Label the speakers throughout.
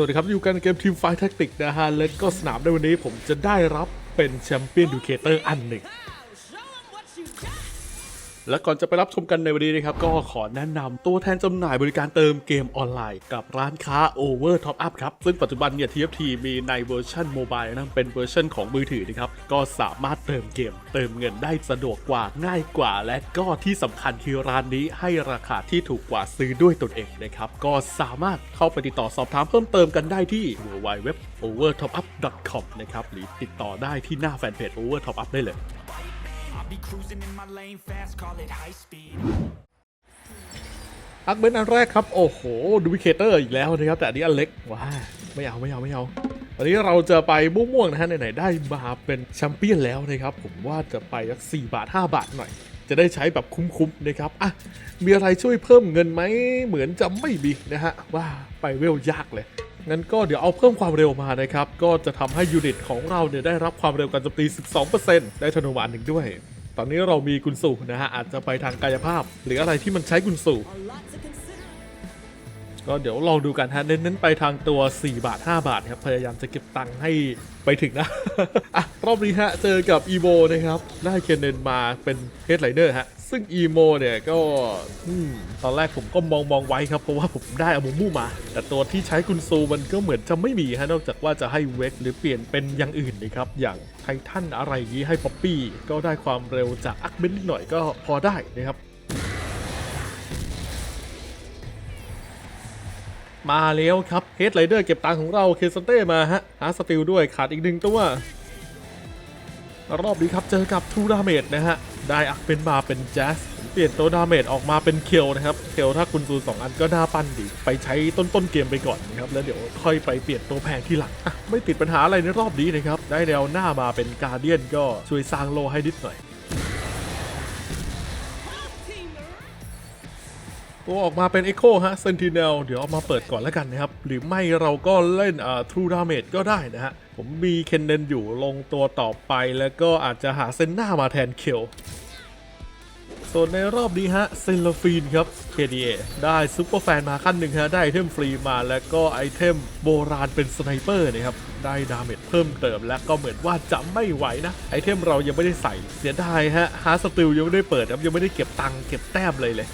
Speaker 1: สวัสดีครับ อยู่กันเกมทีมไฟแท็กติกนะฮะและก็สนามในวันนี้ผมจะได้รับเป็นแชมเปี้ยนดูเคเตอร์อันหนึ่ง และก่อนจะไปรับชมกันในวันนี้นะครับ ก็ขอแนะนำตัวแทนจำหน่ายบริการเติมเกมออนไลน์ กับร้านค้า Over Top Up ครับ ซึ่งปัจจุบันเนี่ย TFT มีในเวอร์ชันโมบายนะเป็นเวอร์ชันของมือถือนะครับ ก็สามารถเติมเกม เติมเงินได้สะดวกกว่าง่ายกว่า และก็ที่สำคัญคือร้านนี้ให้ราคาที่ถูกกว่าซื้อด้วยตนเองนะครับ ก็สามารถเข้าไปติดต่อสอบถามเพิ่มเติมกันได้ที่ www.overtopup.com นะครับหรือติดต่อได้ที่หน้าแฟนเพจ Over Top Up ได้เลย
Speaker 2: be cruising in my lane fast, call it high speed.
Speaker 1: อักเบนอันแรกครับ โอ้โหดูวิเคเตอร์อีกแล้วนะครับ แต่อันนี้อันเล็กว้าไม่เอาไม่เอาไม่เอาวันนี้เราจะไปม่วงๆนะฮะไหนๆได้มาเป็นแชมเปี้ยนแล้วนะครับ ผมว่าจะไปสักสี่บาท 5 บาทหน่อย จะได้ใช้แบบคุ้มๆนะครับอะมีอะไรช่วยเพิ่มเงินไหมเหมือนจะไม่มีนะฮะว่าไปเวลยากเลยงั้นก็เดี๋ยวเอาเพิ่มความเร็วมานะครับ ก็จะทำให้ยูนิตของเราเนี่ยได้รับความเร็วการโจมตี 12%ได้ธนูหวานหนึ่งด้วย ตอนนี้เรามีกุนสูนะฮะอาจจะไปทางกายภาพ หรืออะไรที่มันใช้กุนสู ก็เดี๋ยวลองดูกันฮะเน้นๆไปทางตัว 4 บาท 5 บาทครับพยายามจะเก็บตังค์ให้ไปถึงนะอะรอบนี้ฮะเจอกับอีโ o นะครับได้เคนเนนมาเป็นเฮดไลเนอร์ฮะซึ่งอีโมเนี่ยก็อืมตอนแรกผมก็มองมองไว้ครับ เพราะว่าผมได้อามูมูมา แต่ตัวที่ใช้กุนซูมันก็เหมือนจะไม่มีฮะนอกจากว่าจะให้เวกหรือเปลี่ยนเป็นอย่างอื่นนะครับ อย่างไททันอะไรนี้ให้ป๊อปปี้ก็ได้ความเร็วจากอักเบนนิดหน่อยก็พอได้นะครับ มาแล้วครับเฮดไรเดอร์เก็บตังของเราเคสเต้มาฮะหาสติลด้วยขาดอีกหนึ่งตัว รอบนี้ครับเจอกับทูดาเมจนะฮะ ได้อักเป็นมาเป็นแจสเปลี่ยนตัวดาเมจออกมาเป็นเคียวนะครับเคียวถ้าคุณซูสองอันก็น่าปั้นดี ไปใช้ต้นต้นเกมไปก่อนนะครับแล้วเดี๋ยวค่อยไปเปลี่ยนตัวแพงที่หลังไม่ติดปัญหาอะไรในรอบนี้นะครับได้แนวหน้ามาเป็นการเดียนก็ช่วยสร้างโลให้นิดหน่อย ตัวออกมาเป็น Echo ฮะ Sentinel เดี๋ยวเอามาเปิดก่อนแล้วกันนะครับ หรือไม่เราก็เล่นอ่า True Damage ก็ได้นะฮะ ผมมีเคนเดนอยู่ลงตัวต่อไปแล้วก็อาจจะหาเซนหน้ามาแทนเคลส่วนในรอบนี้ฮะเซนลฟีนครับ KDA ได้ซุปเปอร์แฟนมาขั้นหนึ่งฮะ ได้ไอเทมฟรีมาแล้วก็ไอเทมโบราณเป็นสไนเปอร์นะครับ ได้ดาเมจเพิ่มเติม และก็เหมือนว่าจะไม่ไหวนะ ไอเทมเรายังไม่ได้ใส่เสียดายฮะฮาร์สติลยังไม่ได้เปิดครับยังไม่ได้เก็บตังค์เก็บแต้มเลยเลย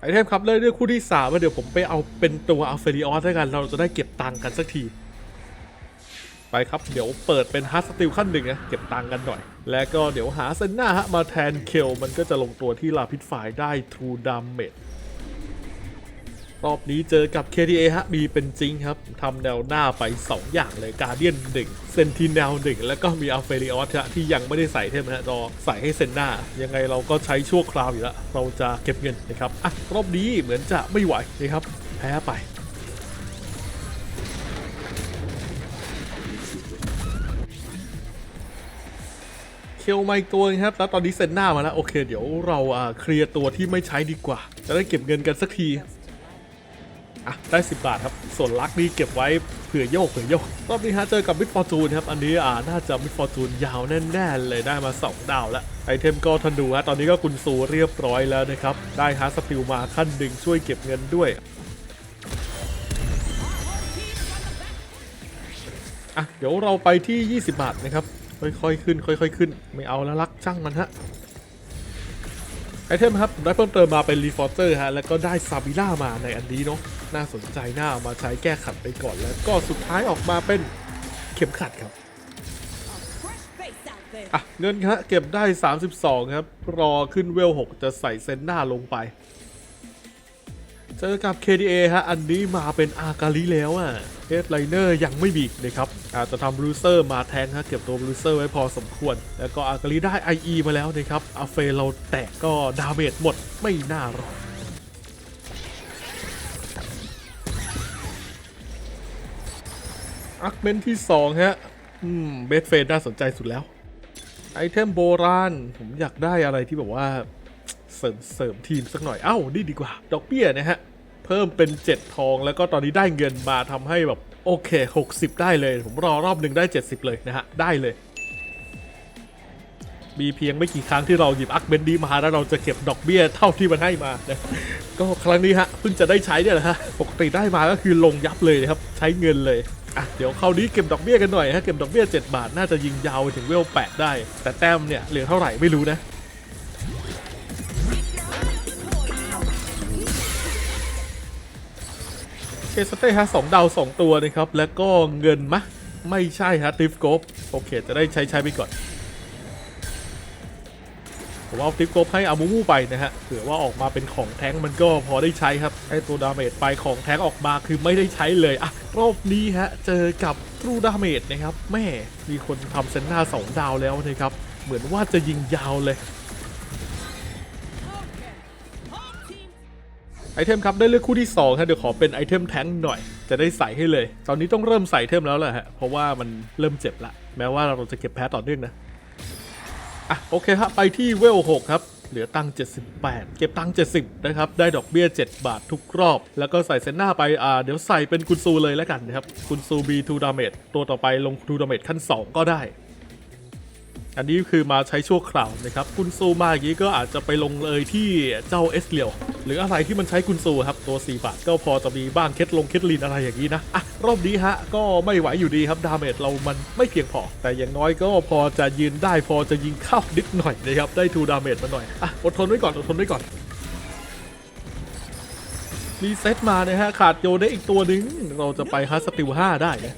Speaker 1: ไอเทมครับเลยด้วยคู่ที่สามว่าเดี๋ยวผมไปเอาเป็นตัวอัลเฟริออสด้วยกัน เราจะได้เก็บตังค์กันสักที ไปครับเดี๋ยวเปิดเป็นฮาร์สติลขั้นหนึ่งนะเก็บตังค์กันหน่อย แล้วก็เดี๋ยวหาเซนหน้าฮะมาแทนเคลมันก็จะลงตัวที่ลาพิษฝ่ายได้ทรูดามเมจ รอบนี้เจอกับ KTA ฮะมีเป็นจริงครับทำแนวหน้าไป 2 อย่างเลยการเดียนหนึ่งเซนติเนลหนึ่งแล้วก็มีอัลเฟริออสฮะที่ยังไม่ได้ใส่เทมนะฮะรอใส่ให้เซนหน้า ยังไงเราก็ใช้ชั่วคราวอยู่แล้ว เราจะเก็บเงินนะครับอะรอบนี้เหมือนจะไม่ไหวนะครับ แพ้ไปเคลไมตัวนึงครับ แล้วตอนนี้เซนหน้ามาแล้ว โอเค เดี๋ยวเราอ่าเคลียร์ตัวที่ไม่ใช้ดีกว่า จะได้เก็บเงินกันสักที อะได้ 10 บาทครับ ส่วนลักนี่เก็บไว้เผื่อโยกเผื่อโยกรอบนี้ฮะเจอกับมิดฟอร์จูนครับ อันนี้อ่าน่าจะมิดฟอร์จูนยาวแน่ๆเลยได้มา 2 ดาวแล้วไอเทมก็ทนูฮะตอนนี้ก็กุนซูเรียบร้อยแล้วนะครับ ได้ฮาสติลมาขั้นหนึ่งช่วยเก็บเงินด้วยอะเดี๋ยวเราไปที่ 20 บาทนะครับค่อยๆขึ้น ค่อยๆขึ้น ไม่เอาแล้วลักช่างมันฮะ ไอเทมครับได้เพิ่มเติมมาเป็นรีฟอร์เตอร์ฮะแล้วก็ได้ซาบิล่ามาในอันนี้เนาะน่าสนใจน่าเอามาใช้แก้ขัดไปก่อน แล้วก็สุดท้ายออกมาเป็นเข็มขัดครับอะเงินฮะเก็บได้ 32 ครับ รอขึ้นเวล 6 จะใส่เซนหน้าลงไป เจอกับ KDA ฮะ อันนี้มาเป็นอากาลิแล้วอะเฮดไลเนอร์ยังไม่บีกนะครับ อาจจะทำบลูเซอร์มาแทนฮะเก็บตัวบลูเซอร์ไว้พอสมควร แล้วก็อากาลิได้ IE มาแล้วนะครับอาเฟเราแตกก็ดาเมจหมดไม่น่ารอดอักเมนที่ 2 ฮะ อืม เบสเฟนน่าสนใจสุดแล้ว ไอเทมโบราณ ผมอยากได้อะไรที่แบบว่า เสริมเสริมทีมสักหน่อย เอ้า นี่ดีกว่า ดอกเบี้ยนะฮะ พิ่มเป็น7ทอง แล้วก็ตอนนี้ได้เงินมาทำให้แบบโอเค 60 ได้เลย ผมรอรอบหนึ่งได้ 70 เลยนะฮะ ได้เลย มีเพียงไม่กี่ครั้งที่เราหยิบอักเบนดีมาแล้วเราจะเก็บดอกเบี้ยเท่าที่มันให้มานะก็ครั้งนี้ฮะเพิ่งจะได้ใช้เนี่ยแหละฮะปกติได้มาก็คือลงยับเลยนะครับ ใช้เงินเลยอะเดี๋ยวคราวนี้เก็บดอกเบี้ยกันหน่อยฮะเก็บดอกเบี้ย 7 บาทน่าจะยิงยาวถึงเวล8ได้ แต่แต้มเนี่ยเหลือเท่าไหร่ไม่รู้นะ สเต้ฮะสองดาวสองตัวนะครับ แล้วก็เงินมะ ไม่ใช่ฮะติฟโกฟโอเค จะได้ใช้ใช้ไปก่อนผมว่าติฟโกฟให้อามูมูไปนะฮะเผื่อว่าออกมาเป็นของแท้งมันก็พอได้ใช้ครับไอตัวดาเมจไปของแท้งออกมาคือไม่ได้ใช้เลยอะรอบนี้ฮะ เจอกับทรูดาเมจนะครับแม่มีคนทำเซนหน้าสองดาวแล้วนะครับ เหมือนว่าจะยิงยาวเลย เทมครับได้เลือกคู่ที่2ครับเดี๋ยวขอเป็นไอเทมแท้งหน่อย จะได้ใส่ให้เลย ตอนนี้ต้องเริ่มใส่เทมแล้วแหละฮะเพราะว่ามันเริ่มเจ็บละแม้ว่าเราจะเก็บแพ้ต่อเนื่องนะอะโอเคครับไปที่เวล6ครับเหลือตังค์78 เก็บตังค์70 นะครับ ได้ดอกเบี้ย 7 บาททุกรอบ แล้วก็ใส่เซนหน้าไป อ่า เดี๋ยวใส่เป็นกุนซูเลยแล้วกันนะครับ กุนซู B2 damage ตัวต่อไปลง 2 damage ขั้น 2 ก็ได้ อันนี้คือมาใช้ชั่วคราวนะครับกุนซูมาอย่างนี้ก็อาจจะไปลงเลยที่เจ้าเอสเลียวหรืออะไรที่มันใช้กุนซูครับตัว 4 บาทก็พอจะมีบ้างเคล็ดลงเคล็ดลินอะไรอย่างนี้นะอะรอบนี้ฮะก็ไม่ไหวอยู่ดีครับดาเมจเรามันไม่เพียงพอ แต่อย่างน้อยก็พอจะยืนได้พอจะยิงเข้านิดหน่อยนะครับได้ทูดาเมจมาหน่อยอะอดทนไว้ก่อนอดทนไว้ก่อนมีเซตมานะฮะขาดโยได้อีกตัวหนึ่งเราจะไปฮัสติล5ได้นะ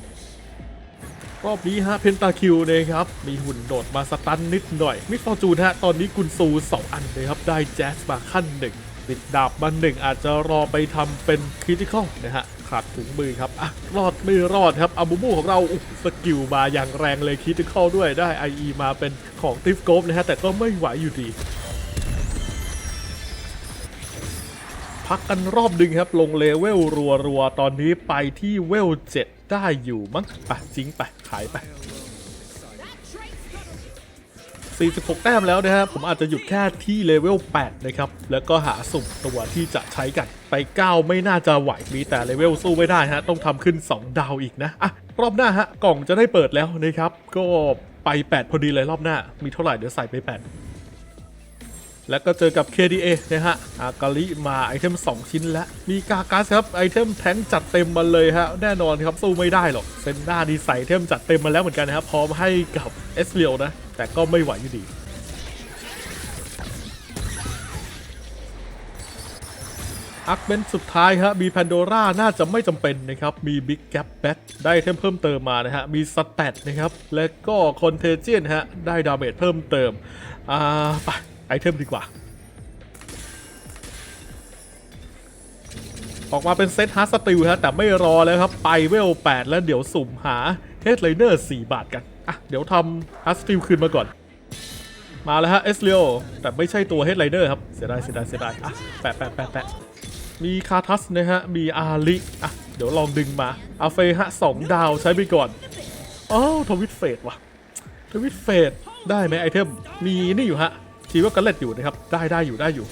Speaker 1: รอบนี้ฮะเพนตาคิวนะครับ มีหุ่นโดดมาสตันนิดหน่อย มิดฟอร์จูนฮะ ตอนนี้กุนซู 2 อันเลยครับ ได้แจ๊สมาขั้นหนึ่งติดดาบมาหนึ่งอาจจะรอไปทำเป็นคริติคอลนะฮะขาดถุงมือครับอะรอดไม่รอดครับอาบูบูของเราสกิลมาอย่างแรงเลยคริติคอลด้วยได้ IE มาเป็นของติฟโกฟนะฮะแต่ก็ไม่ไหวอยู่ดีพักกันรอบดึงครับ ลงเลเวลรัวๆ ตอนนี้ไปที่เวล7ได้อยู่มั้งไปจิงไปายไป 46 แต้มแล้วนะครับ ผมอาจจะหยุดแค่ที่เลเวล 8 นะครับ แล้วก็หาสุ่มตัวที่จะใช้กัน ไป 9 ไม่น่าจะไหว มีแต่เลเวลสู้ไม่ได้ฮะ ต้องทำขึ้น 2 ดาวอีกนะ อะ รอบหน้าฮะ กล่องจะได้เปิดแล้วนะครับ ก็ไป 8 พอดีเลยรอบหน้า มีเท่าไหร่เดี๋ยวใส่ไป 8 แล้วก็เจอกับ KDA นะฮะ อากาลิมาไอเทม 2 ชิ้นแล้ว มีกากัสครับ ไอเทมแทงจัดเต็มมาเลยฮะ แน่นอนครับ สู้ไม่ได้หรอก เซนด้าดีใส่เทมจัดเต็มมาแล้วเหมือนกันนะครับ พร้อมให้กับเอสเลียวนะ แต่ก็ไม่ไหวอยู่ดีอักเบนสุดท้ายฮะมีแพนโดร่าน่าจะไม่จำเป็นนะครับ มีบิ๊กแก p แบ็ได้ไอเทมเพิ่มเติมมานะฮะ มีสแตทนะครับ และก็คอนเทเจียนฮะ ได้ดาเมจเพิ่มเติม อ่า ไป เทมดีกว่า ออกมาเป็นเซตฮาร์สติลฮะแต่ไม่รอแล้วครับ ไปเวล 8 แล้วเดี๋ยวสุ่มหาเฮดไลเนอร์ 4 บาทกัน อะ เดี๋ยวทำฮาร์สติลคืนมาก่อน มาแล้วฮะเอสเลียวแต่ไม่ใช่ตัวเฮดไลเนอร์ครับ เสียดายเสียดายเสียดายอะแปะแปะแปะแปะมีคาทัสนะฮะ มีอาลิอะ เดี๋ยวลองดึงมาอาเฟฮะสองดาวใช้ไปก่อนอ้าวทวิตเฟดว่ะทวิตเฟดได้ไหมไอเทม มีนี่อยู่ฮะ ชีว่ากันเล็ดอยู่นะครับ ได้ได้อยู่ได้อยู่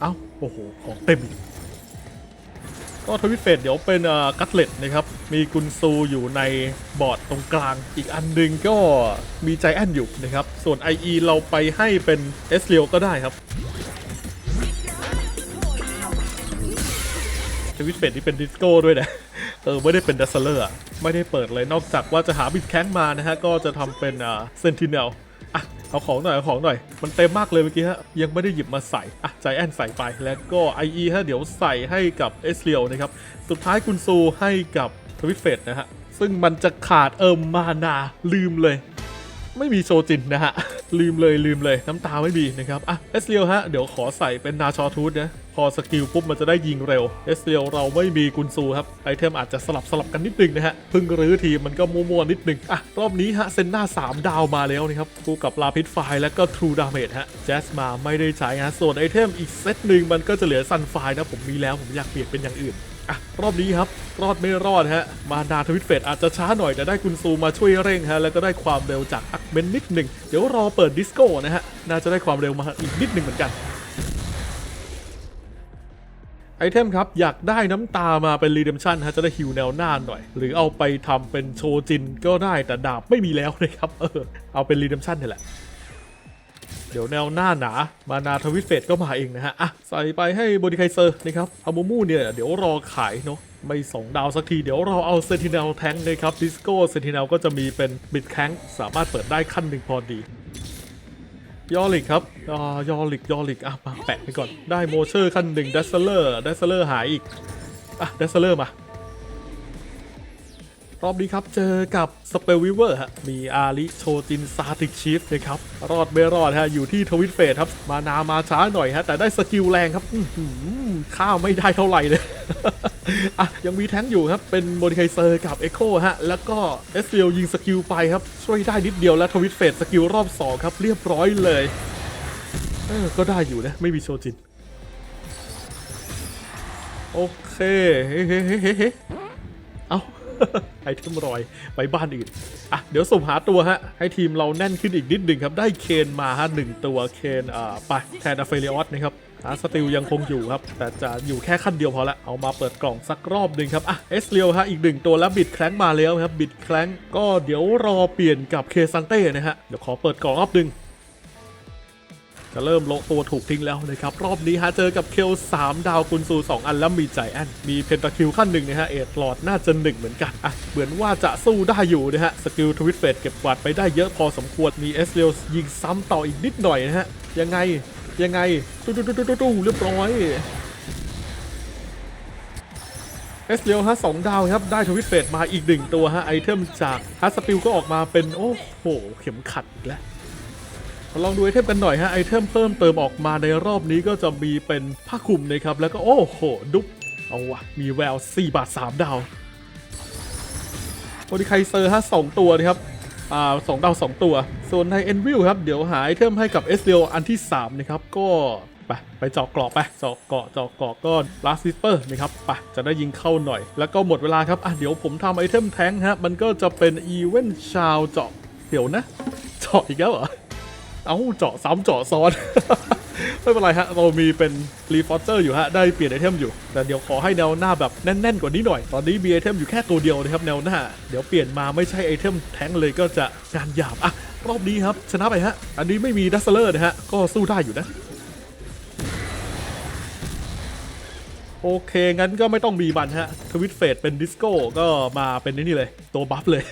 Speaker 1: เอ้า โอ้โห ของเต็ม ก็ทวิตเฟดเดี๋ยวเป็นอ่อกัตเล็ตนะครับ มีกุนซูอยู่ในบอร์ดตรงกลาง อีกอันหนึงก็มีใจแอนอยู่นะครับ ส่วน IE เราไปให้เป็นเอสเลียวก็ได้ครับทวิตเฟดที่เป็นดิสโก้ด้วยนะเออไม่ได้เป็นดัสเซอร์ไม่ได้เปิดเลยนอกจากว่าจะหาบิดแข้งมานะฮะ ก็จะทำเป็นอ่าเซนติเนล อะเอาของหน่อยเอาของหน่อย มันเต็มมากเลยเมื่อกี้ฮะ ยังไม่ได้หยิบมาใส่ อะใจแอนใส่ไป แล้วก็ IE ฮะเดี๋ยวใส่ให้กับเอสเลียวนะครับ สุดท้ายกุนซูให้กับทวิตเฟดนะฮะ ซึ่งมันจะขาดเอิมมานาลืมเลย ไม่มีโชจินนะฮะ ลืมเลยลืมเลยน้ำตาไม่มีนะครับ อะเอสเรียวฮะ เดี๋ยวขอใส่เป็นนาชอทูธนะ พอสกิลปุ๊บมันจะได้ยิงเร็วเอสเรียวเราไม่มีกุนซูครับ ไอเทมอาจจะสลับสลับกันนิดนึงนะฮะเพึ่งรื้อทีมมันก็มัวๆนิดนึง อะ รอบนี้ฮะ เซนหน้า 3 ดาวมาแล้วนะครับ คู่กับลาพิษไฟและก็ทรูดาเมจฮะแจสมาไม่ได้ใช้ฮะส่วนไอเทมอีกเซตหนึ่งมันก็จะเหลือซันไฟนะผมมีแล้วผมอยากเปลี่ยนเป็นอย่างอื่น อะรอบนี้ครับ รอดไม่รอดฮะ มานาทวิตเฟดอาจจะช้าหน่อยแต่ได้กุนซูมาช่วยเร่งฮะ แล้วก็ได้ความเร็วจากอักเบนนิดหนึ่ง เดี๋ยวรอเปิดดิสโก้นะฮะ น่าจะได้ความเร็วมาอีกนิดหนึ่งเหมือนกันไอเทมครับ อยากได้น้ำตามาเป็นรีเดมชันฮะจะได้ฮิวแนวหน้าหน่อย หรือเอาไปทำเป็นโชจินก็ได้แต่ดาบไม่มีแล้วนะครับเออเอาเป็นรีเดมชันนี่แหละ เดี๋ยวแนวหน้าหนา มานาทวิตเฟสก็มาเองนะฮะ อะ ใส่ไปให้บริไคเซอร์นะครับอามูมูเนี่ย เดี๋ยวรอขายเนาะไม่สองดาวสักที เดี๋ยวเราเอาเซนติเนลแทงนะครับดิสโก้เซนติเนลก็จะมีเป็นบิดแข้งสามารถเปิดได้ขั้นหนึ่งพอดียอลิกครับอ่ายอลิกยอลิกอะมาแปะไปก่อน ได้โมเชอร์ขั้นหนึ่งเดสเซเลอร์เดสเซเลอร์หายอีก อะเดสเซเลอร์มา รอบนี้ครับ เจอกับสเปลวิเวอร์ฮะ มีอาริโชจินซาติกชีฟนะครับ รอดไม่รอดฮะ อยู่ที่ทวิตเฟสครับ มานามาช้าหน่อยฮะ แต่ได้สกิลแรงครับข้าวไม่ได้เท่าไหร่เลยอะยังมีแท้งอยู่ครับ เป็นโมดิไคเซอร์กับเอโคฮะ แล้วก็เอสเรียยิงสกิลไปครับ ช่วยได้นิดเดียวแล้วทวิตเฟสสกิลรอบ2ครับเรียบร้อยเลยเออก็ได้อยู่นะ ไม่มีโชจิน โอเคเฮ้เฮ้เฮ้เฮ้เฮ้เอา ไอเทมรอยไปบ้านอื่น อะ เดี๋ยวสุ่มหาตัวฮะ ให้ทีมเราแน่นขึ้นอีกนิดหนึ่งครับ ได้เคนมาฮะหนึ่งตัวเคนอ่าไปแทนอเฟเรียอสนะครับหาสติลยังคงอยู่ครับ แต่จะอยู่แค่ขั้นเดียวพอละ เอามาเปิดกล่องสักรอบหนึ่งครับอะเอสเรียวฮะอีกหนึ่งตัวแล้วบิดแคลงมาแล้วครับบิดแคลงก็เดี๋ยวรอเปลี่ยนกับเคซันเต้นะฮะเดี๋ยวขอเปิดกล่องรอบหนึ่ง จะเริ่มโลตัวถูกทิ้งแล้วนะครับ รอบนี้ฮะเจอกับเคล3ดาวกุนซู 2 อันแล้วมีใจแอนมีเพนตาคิวขั้นหนึ่งนะฮะเอทลอดน่าจะหนึ่งเหมือนกันอะเหมือนว่าจะสู้ได้อยู่นะฮะสกิลทวิตเฟสเก็บกวาดไปได้เยอะพอสมควรมีเอสเรียยิงซ้ำต่ออีกนิดหน่อยนะฮะยังไงยังไงตู้ตู้ตู้ตู้เรียบร้อยเอสเรียวฮะสองดาวครับ ได้ทวิตเฟสมาอีกหนึ่งตัวฮะ ไอเทมจากฮัสปิลก็ออกมาเป็น โอ้โห เข็มขัดอีกแล้ว ลองดูไอเทมกันหน่อยฮะไอเทมเพิ่มเติมออกมาในรอบนี้ก็จะมีเป็นผ้าคลุมนะครับ แล้วก็โอ้โห ดุ๊บเอาวะมีแวว 4 บาท 3 ดาวโอดิไคเซอร์ฮะสองตัวนะครับอ่าสองดาว 2 ตัว ส่วนในเอ็นวิลครับ เดี๋ยวหาไอเทมให้กับเอสเรียอันที่ 3 นะครับ ก็ไปไปเจาะกราะไปเจาะเกาะเจาะเกาะก็ลาสซิสเปอร์นะครับไปจะได้ยิงเข้าหน่อย แล้วก็หมดเวลาครับอะเดี๋ยวผมทำไอเทมแท้งฮะมันก็จะเป็นอีเวนต์ชาวเจาะเดี๋ยวนะ เจาะอีกแล้วเหรอ เอาเจาะซ้ำเจาะซ้อน ไม่เป็นไรฮะ เรามีเป็นรีฟอร์เจอร์อยู่ฮะ ได้เปลี่ยนไอเทมอยู่ แต่เดี๋ยวขอให้แนวหน้าแบบแน่นๆกว่านี้หน่อย ตอนนี้มีไอเทมอยู่แค่ตัวเดียวนะครับแนวหน้า เดี๋ยวเปลี่ยนมาไม่ใช่ไอเทมแท้งเลยก็จะงานหยาบอะรอบนี้ครับ ชนะไปฮะ อันนี้ไม่มีดัสเซอร์นะฮะ ก็สู้ได้อยู่นะ โอเคงั้นก็ไม่ต้องมีมันฮะทวิตเฟสเป็นดิสโก้ก็มาเป็นนี่เลย ตัวบัฟเลย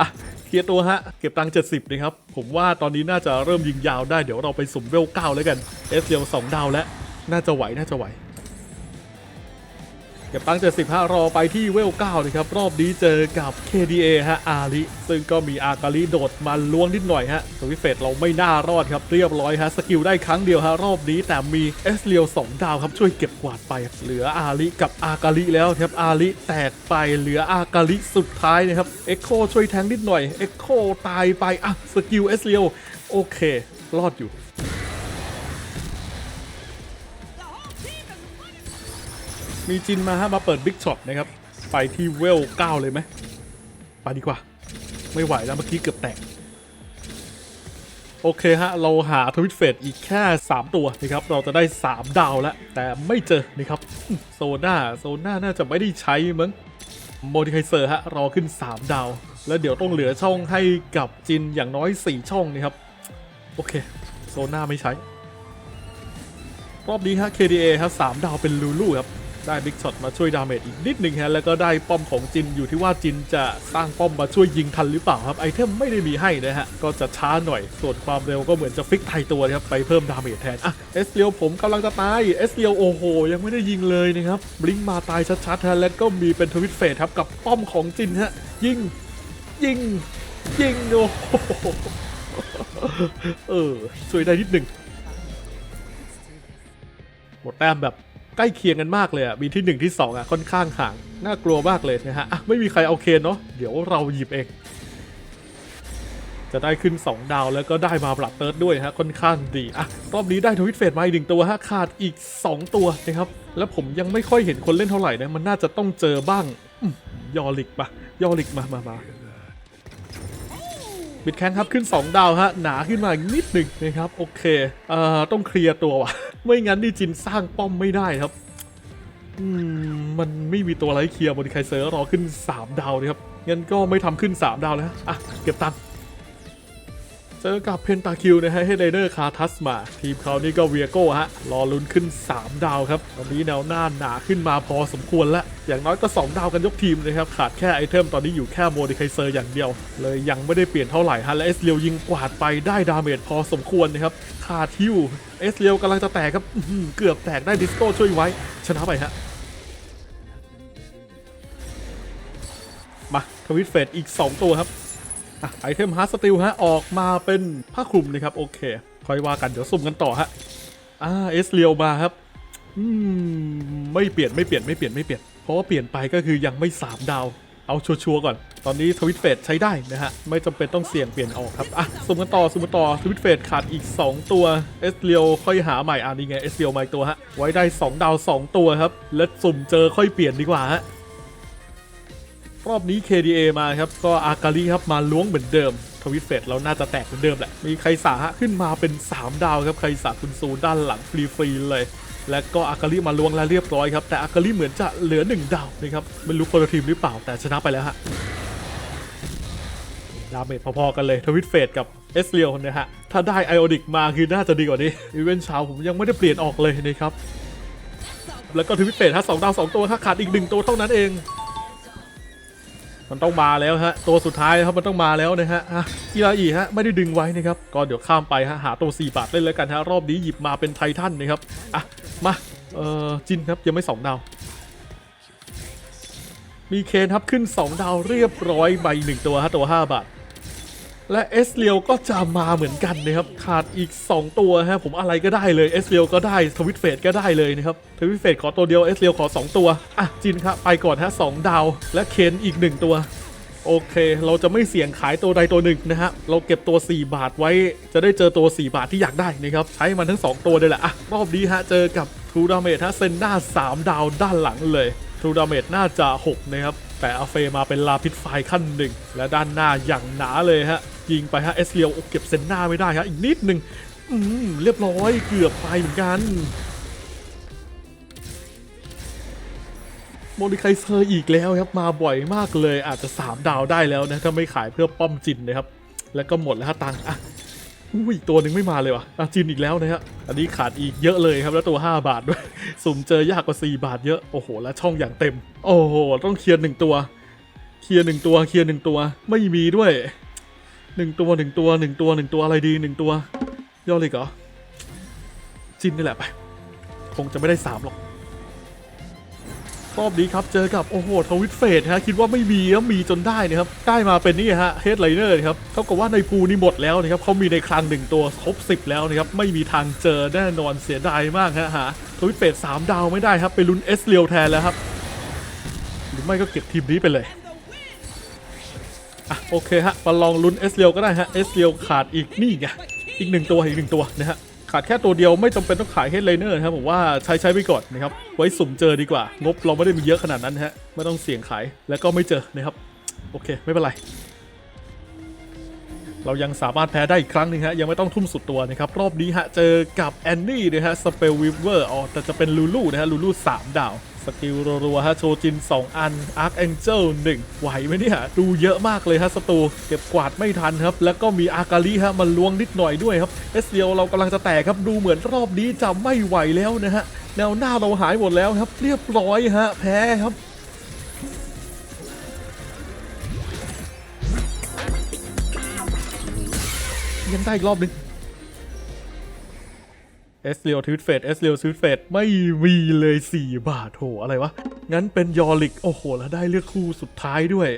Speaker 1: อะ ตียร์ตัวฮะ เก็บตังค์70นะครับ ผมว่าตอนนี้น่าจะเริ่มยิงยาวได้ เดี๋ยวเราไปสุ่มเวลเก้าแล้วกัน เอสเดียวสองดาวแล้ว น่าจะไหว น่าจะไหว ก็บตั้งค์70ฮะรอไปที่เวลเก้านะครับ รอบนี้เจอกับ KDA ฮะอาริซึ่งก็มีอากาลิโดดมาล้วงนิดหน่อยฮะสวิเฟสเราไม่น่ารอดครับ เรียบร้อยฮะ สกิลได้ครั้งเดียวฮะ รอบนี้แต่มีเอสเลียว2ดาวครับ ช่วยเก็บกวาดไป เหลืออาริกับอากาลิแล้วครับอาริแตกไปเหลืออากาลิสุดท้ายนะครับเอ็กโคช่วยแทงนิดหน่อยเอ็กโคตายไปอะสกิลเอสเลียวโอเค รอดอยู่ มีจินมาฮะมาเปิดบิ๊กช็อตนะครับ ไปที่เวล9เลยไหมไปดีกว่า ไม่ไหวแล้วเมื่อกี้เกือบแตก โอเคฮะ เราหาทวิตเฟสอีกแค่ 3 ตัวนะครับ เราจะได้ 3 ดาวแล้ว แต่ไม่เจอนะครับ โซน่าโซน่าน่าจะไม่ได้ใช้มั้งโมดิไคเซอร์ฮะรอขึ้น 3 ดาว แล้วเดี๋ยวต้องเหลือช่องให้กับจินอย่างน้อย 4 ช่องนะครับ โอเค โซน่าไม่ใช้ รอบนี้ฮะ KDA ครับ3ดาวเป็นลูลูครับ ได้บิ๊กช็อตมาช่วยดาเมจอีกนิดหนึ่งฮะแล้วก็ได้ป้อมของจินอยู่ที่ว่าจินจะสร้างป้อมมาช่วยยิงทันหรือเปล่าครับไอเทมไม่ได้มีให้นะฮะก็จะช้าหน่อยส่วนความเร็วก็เหมือนจะฟิกไทยตัวนะครับไปเพิ่มดาเมจแทนอะเอสเลียวผมกำลังจะตายเอสเลียวโอ้โหยังไม่ได้ยิงเลยนะครับบลิงมาตายชัดๆฮะแล้วก็มีเป็นทวิตเฟสครับกับป้อมของจินฮะยิงยิงยิงโอ้โหเออช่วยได้นิดหนึ่งหมดแต้มแบบ ใกล้เคียงกันมากเลยอะมีที่ 1 ที่ 2 อะค่อนข้างห่าง น่ากลัวมากเลยนะฮะอะไม่มีใครเอาเคนเนาะเดี๋ยวเราหยิบเองจะได้ขึ้น 2 ดาวแล้วก็ได้มาบลัดเติร์ดด้วยฮะค่อนข้างดีอะรอบนี้ได้ทวิตเฟสมาอีกหนึ่งตัวฮะขาดอีก 2 ตัวนะครับแล้วผมยังไม่ค่อยเห็นคนเล่นเท่าไหร่นะมันน่าจะต้องเจอบ้างยอลิกปะยอลิกมามามา บิดแข้งครับขึ้น 2 ดาวฮะหนาขึ้นมาอีกนิดหนึ่งนะครับโอเคเอ่อต้องเคลียร์ตัววะไม่งั้นนี่จินสร้างป้อมไม่ได้ครับอืมมันไม่มีตัวอะไรเคลียร์บนไคเซอร์รอขึ้น 3 ดาวนะครับงั้นก็ไม่ทำขึ้น 3 ดาวแล้วอะเก็บตังค์ เจอกับเพนตาคิวนะฮะให้ไดเดอร์คาทัสมา ทีมเขานี่ก็เวียโก้ฮะรอลุ้นขึ้น 3 ดาวครับตอนนี้แนวหน้าหนาขึ้นมาพอสมควรแล้วอย่างน้อยก็ 2 ดาวกันยกทีมนะครับ ขาดแค่ไอเทมตอนนี้อยู่แค่โมดิไคเซอร์อย่างเดียว เลยยังไม่ได้เปลี่ยนเท่าไหร่ฮะและเอสเรียวยิงกวาดไปได้ดาเมจพอสมควรนะครับขาดฮิวเอสเรียวกำลังจะแตกครับเกือบแตกได้ดิสโก้ช่วยไว้ ชนะไปฮะมาทวิตเฟดอีก 2 ตัวครับ ไอเทมฮาร์ดสติลฮะออกมาเป็นผ้าคลุมนะครับโอเค ค่อยว่ากันเดี๋ยวสุ่มกันต่อฮะอ่าเอสเรียวมาครับอืมไม่เปลี่ยนไม่เปลี่ยนไม่เปลี่ยนไม่เปลี่ยน เพราะว่าเปลี่ยนไปก็คือยังไม่3ดาว เอาชัวร์ก่อน ตอนนี้ทวิตเฟดใช้ได้นะฮะ ไม่จำเป็นต้องเสี่ยงเปลี่ยนออกครับ อะสุ่มกันต่อสุ่มกันต่อทวิตเฟดขาดอีก 2 ตัวเอสเรียวค่อยหาใหม่อ่านี่ไงเอสเรียวมาอีกตัวฮะ ไว้ได้ 2 ดาว 2 ตัวครับ แล้วสุ่มเจอค่อยเปลี่ยนดีกว่าฮะ รอบนี้ KDA มาครับ ก็อากาลิครับมาล้วงเหมือนเดิม ทวิตเฟดเราน่าจะแตกเหมือนเดิมแหละ มีใครสาฮะขึ้นมาเป็น 3 ดาวครับใครสาคุณซูด้านหลังฟรีๆเลย และก็อากาลิมาล้วงแล้วเรียบร้อยครับ แต่อากาลิเหมือนจะเหลือ 1 ดาวนะครับไม่รู้คนละทีมหรือเปล่าแต่ชนะไปแล้วฮะดาเมจพอๆกันเลยทวิตเฟดกับเอสเรียวนะฮะ ถ้าได้ไอโอดิกมาคือน่าจะดีกว่านี้อีเวนต์เช้าผมยังไม่ได้เปลี่ยนออกเลยนะครับ แล้วก็ทวิตเฟดฮะสองดาวสองตัวถ้าขาดอีกหนึ่งตัวเท่านั้นเอง มันต้องมาแล้วฮะตัวสุดท้ายครับมันต้องมาแล้วนะฮะกีฬาอีฮะไม่ได้ดึงไว้นะครับก็เดี๋ยวข้ามไปฮะหาตัว4บาทเล่นแล้วกันฮะรอบนี้หยิบมาเป็นไททันนะครับอะมาเอ่อจินครับยังไม่2ดาวมีเคนครับขึ้น 2 ดาวเรียบร้อยใบหนึ่งตัวฮะตัว 5 บาท และเอสเรียวก็จะมาเหมือนกันนะครับ ขาดอีก 2 ตัวฮะผมอะไรก็ได้เลยเอสเรียวก็ได้ทวิตเฟดก็ได้เลยนะครับทวิตเฟดขอตัวเดียวเอสเรียวขอ 2 ตัว อะจินครับไปก่อนฮะ2ดาว และเคนอีก 1 ตัว โอเค เราจะไม่เสี่ยงขายตัวใดตัวหนึ่งนะฮะเราเก็บตัว 4 บาทไว้ จะได้เจอตัว 4 บาทที่อยากได้นะครับใช้มันทั้ง 2 ตัวเลยแหละอะรอบนี้ฮะเจอกับทูดาเมจฮะเซนด้า3 ดาวด้านหลังเลยทูดาเมจน่าจะ 6 นะครับ แต่อาเฟมาเป็นลาพิษไฟขั้นหนึ่งและด้านหน้าอย่างหนาเลยฮะ ยิงไปฮะเอสเรียวเก็บเซนหน้าไม่ได้ฮะอีกนิดหนึ่งเรียบร้อยเกือบไปเหมือนกันโมดิไคเซอร์อีกแล้วครับมาบ่อยมากเลยอาจจะ 3 ดาวได้แล้วนะถ้าไม่ขายเพื่อป้อมจินนะครับ แล้วก็หมดแล้วฮะตังค์อะอุ้ยอีกตัวหนึ่งไม่มาเลยว่ะอะจินอีกแล้วนะฮะอันนี้ขาดอีกเยอะเลยครับแล้วตัว 5 บาทด้วยสุ่มเจอยากกว่า 4 บาทเยอะโอ้โหแล้วช่องอย่างเต็ม โอ้โหต้องเคลียร์หนึ่งตัวเคลียร์หนึ่งตัวเคลียร์หนึ่งตัวไม่มีด้วย หนึ่งตัวหนึ่งตัวหนึ่งตัวหนึ่งตัวอะไรดีหนึ่งตัว ย่อเลยเหรอจินนี่แหละไป คงจะไม่ได้สามหรอกรอบนี้ครับเจอกับโอ้โหทวิตเฟดฮะคิดว่าไม่มีแล้วมีจนได้นะครับได้มาเป็นนี่ฮะเฮดไลเนอร์ครับเท่ากับว่าในภูนี่หมดแล้วนะครับเขามีในคลังหนึ่งตัวครบ10 แล้วนะครับไม่มีทางเจอแน่นอนเสียดายมากฮะหาทวิตเฟดสามดาวไม่ได้ครับไปลุ้นเอสเรียวแทนแล้วครับ หรือไม่ก็เก็บทีมนี้ไปเลย อะโอเคฮะมาลองลุ้นเอสเรียวก็ได้ฮะเอสเรียวขาดอีกนี่ไงอีกหนึ่งตัวอีกหนึ่งตัวนะฮะขาดแค่ตัวเดียวไม่จำเป็นต้องขายเฮดไลเนอร์นะครับผมว่าใช้ใช้ไปก่อนนะครับไว้สุ่มเจอดีกว่า งบเราไม่ได้มีเยอะขนาดนั้นฮะไม่ต้องเสี่ยงขายแล้วก็ไม่เจอนะครับโอเคไม่เป็นไร เรายังสามารถแพ้ได้อีกครั้งหนึงฮะยังไม่ต้องทุ่มสุดตัวนะครับรอบนี้ฮะเจอกับแอนนี่นะฮะสเปลวิเวอร์อ๋อแต่จะเป็นลูลูนะฮะลูลู3ดาว สกิลรัวๆฮะโชจิน 2 อันอาร์คแองเจิล1ไหวไหมเนี่ยดูเยอะมากเลยฮะสตูเก็บกวาดไม่ทันครับ แล้วก็มีอากาลิฮะมันล้วงนิดหน่อยด้วยครับเอสเดียวเรากำลังจะแตกครับดูเหมือนรอบนี้จะไม่ไหวแล้วนะฮะแนวหน้าเราหายหมดแล้วครับ เรียบร้อยฮะแพ้ครับยังได้อีกรอบหนึง เอสเรียวทวิตเฟดเอสเรียวทวิตเฟดไม่มีเลย 4 บาทโหอะไรวะ งั้นเป็นยอริก โอ้โห แล้วได้เลือกคู่สุดท้ายด้วย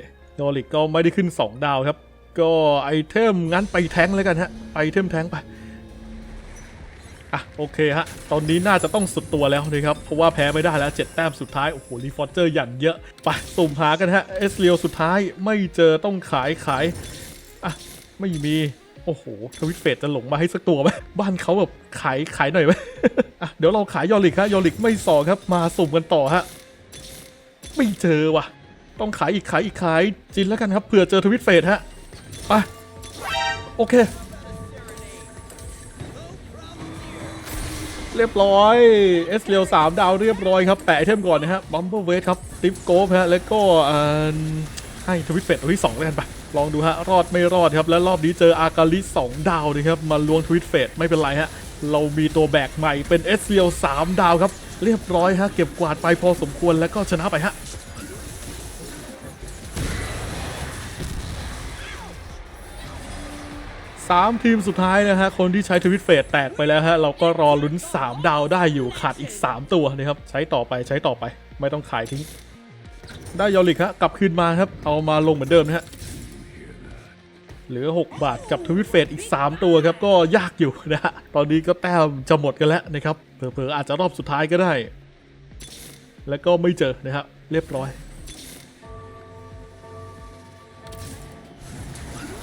Speaker 1: ยอริกก็ไม่ได้ขึ้น 2 ดาวครับ ก็ไอเทมงั้นไปแท้งแล้วกันฮะ ไปเทมแท้งไป อะ โอเคฮะ ตอนนี้น่าจะต้องสุดตัวแล้วนะครับ เพราะว่าแพ้ไม่ได้แล้ว 7 แต้มสุดท้าย โอ้โหรีฟอร์เจอร์อย่างเยอะ ไปสุ่มหากันฮะเอสเรียวสุดท้ายไม่เจอต้องขายขายอะ ไม่มี โอ้โหทวิตเฟดจะหลงมาให้สักตัวไหมบ้านเขาแบบขายขายหน่อยไหมอะเดี๋ยวเราขายยอริกฮะยอริกไม่สอครับ มาสุ่มกันต่อฮะไม่เจอว่ะ ต้องขายอีกขายอีกขายจินแล้วกันครับเผื่อเจอทวิตเฟดฮะไปโอเค เรียบร้อยเอสเรียวสามดาวเรียบร้อยครับ แปะเทมก่อนนะฮะบัมเบอร์เวทครับ ติฟโกฟฮะแล้วก็ให้ทวิตเฟดตัวที่สองแล้วกันไป ลองดูฮะ รอดไม่รอดครับ และรอบนี้เจออากาลิ2ดาวนะครับ มาลวงทวิตเฟสไม่เป็นไรฮะ เรามีตัวแบกใหม่เป็นเอสเซีย3ดาวครับ เรียบร้อยฮะ เก็บกวาดไปพอสมควรแล้วก็ชนะไปฮะสามทีมสุดท้ายนะฮะ คนที่ใช้ทวิตเฟสแตกไปแล้วฮะ เราก็รอลุ้น 3 ดาวได้อยู่ขาดอีก 3 ตัวนะครับ ใช้ต่อไปใช้ต่อไป ไม่ต้องขายทิ้ง ได้ยอริกฮะกลับคืนมาครับ เอามาลงเหมือนเดิมนะฮะ เหลือ 6 บาทกับทวิตเฟสอีก 3 ตัวครับ ก็ยากอยู่นะฮะตอนนี้ก็แต้มจะหมดกันแล้วนะครับเผลอๆอาจจะรอบสุดท้ายก็ได้ แล้วก็ไม่เจอนะครับเรียบร้อย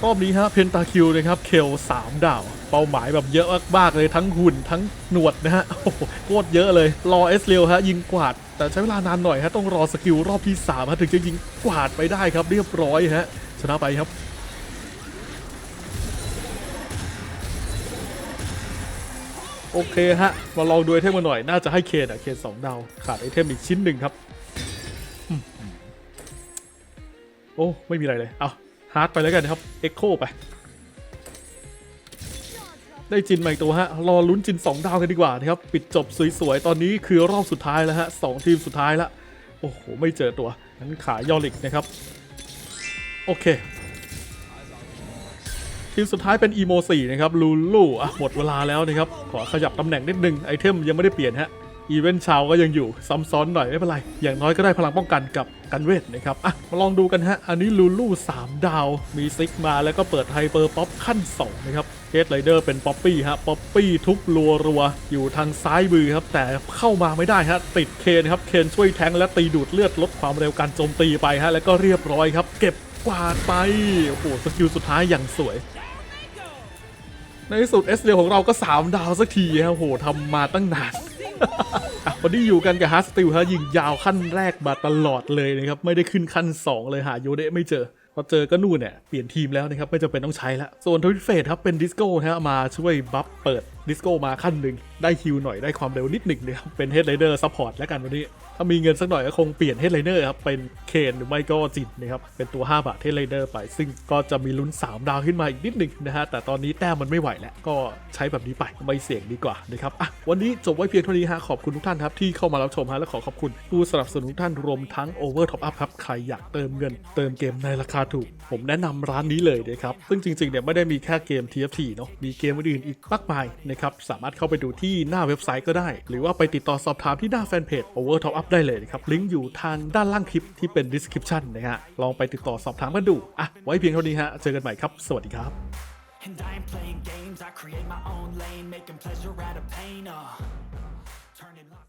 Speaker 1: รอบนี้ฮะเพนตาคิวนะครับเคล3ดาว เป้าหมายแบบเยอะมากๆเลยทั้งหุ่นทั้งหนวดนะฮะโอ้โหโคตรเยอะเลย รอเอสเรียวฮะยิงกวาด แต่ใช้เวลานานหน่อยฮะต้องรอสกิลรอบที่3ฮะถึงจะยิงกวาดไปได้ครับเรียบร้อยฮะชนะไปครับ โอเคฮะ มาลองดูไอเทมมาหน่อย น่าจะให้เคนอะเคนสองดาว ขาดไอเทมอีกชิ้นหนึ่งครับ โอ้ ไม่มีอะไรเลย เอาฮาร์ดไปแล้วกันครับ เอ็กโคไป ได้จินใหม่ตัวฮะ รอลุ้นจิน 2 ดาวกันดีกว่านะครับ ปิดจบสวยๆ ตอนนี้คือรอบสุดท้ายแล้วฮะสองทีมสุดท้ายล้วโอ้โห ไม่เจอตัว งั้นขายอลิกนะครับ โอเค ทีมสุดท้ายเป็นอีโม4นะครับลูลูอะหมดเวลาแล้วนะครับ ขอขยับตำแหน่งนิดนึงไอเทมยังไม่ได้เปลี่ยนฮะอีเวนต์ชาวก็ยังอยู่ซ้ำซ้อนหน่อยไม่เป็นไร อย่างน้อยก็ได้พลังป้องกันกับกันเวทนะครับ อะ มาลองดูกันฮะ อันนี้ลูลู3ดาว มีซิกมาแล้วก็เปิดไฮเปอร์ป๊อปขั้น 2 นะครับเฮดไรเดอร์เป็นป๊อปปี้ฮะ ป๊อปปี้ทุบรัวรัวอยู่ทางซ้ายมือครับ แต่เข้ามาไม่ได้ฮะ ติดเคนครับ เคนช่วยแทงและตีดูดเลือดลดความเร็วการโจมตีไปฮะ แล้วก็เรียบร้อยครับ เก็บกวาดไป โอ้โห สกิลสุดท้ายอย่างสวย ในที่สุดเอสเรียของเราก็ 3 ดาวสักทีฮะโหทำมาตั้งนานวันนี้อยู่กันกับฮาร์สติลฮะยิงยาวขั้นแรกมาตลอดเลยนะครับ ไม่ได้ขึ้นขั้น 2 เลยหาโยเดะไม่เจอ พอเจอก็นู่นเนี่ย เปลี่ยนทีมแล้วนะครับ ไม่จำเป็นต้องใช้ล้วส่วนทวิตเฟสครับเป็นดิสโก้ฮะมาช่วยบัฟเปิดดิสโก้มาขั้นหนึ่งได้ฮิวหน่อยได้ความเร็วนิดหนึ่งนะครับเป็นเฮดไรเดอร์ซัพพอร์ตแล้วกันวันนี้ ถ้ามีเงินสักหน่อยก็คงเปลี่ยนเฮดไลเนอร์ครับ เป็นเคนหรือไม่ก็จินนะครับ เป็นตัว 5 บาทเฮดไลเนอร์ไป ซึ่งก็จะมีลุ้น 3 ดาวขึ้นมาอีกนิดหนึ่งนะฮะ แต่ตอนนี้แต้มมันไม่ไหวแล้ว ก็ใช้แบบนี้ไปไม่เสี่ยงดีกว่านะครับอะวันนี้จบไว้เพียงเท่านี้ฮะขอบคุณทุกท่านครับที่เข้ามารับชมฮะและขอขอบคุณผู้สนับสนุนทุกท่านรวมทั้ง Over Top Up ครับใครอยากเติมเงิน เติมเกมในราคาถูก ผมแนะนำร้านนี้เลยนะครับซึ่งจริงๆเนี่ยไม่ได้มีแค่เกม TFT เนาะมีเกมอื่นอีกมากมายนะครับสามารถเข้าไปดูที่หน้าเว็บไซต์ก็ได้ หรือว่าไปติดต่อสอบถามที่หน้าแฟนเพจ Over Top Up พได้เลยนะครับลิงก์อยู่ทางด้านล่างคลิปที่เป็น description นะฮะลองไปติดต่อสอบถามกันดูอะไว้เพียงเท่านี้ฮะเจอกันใหม่ครับ สวัสดีครับ
Speaker 2: And I ain't playing games, I create my own lane, making pleasure out of pain, uh,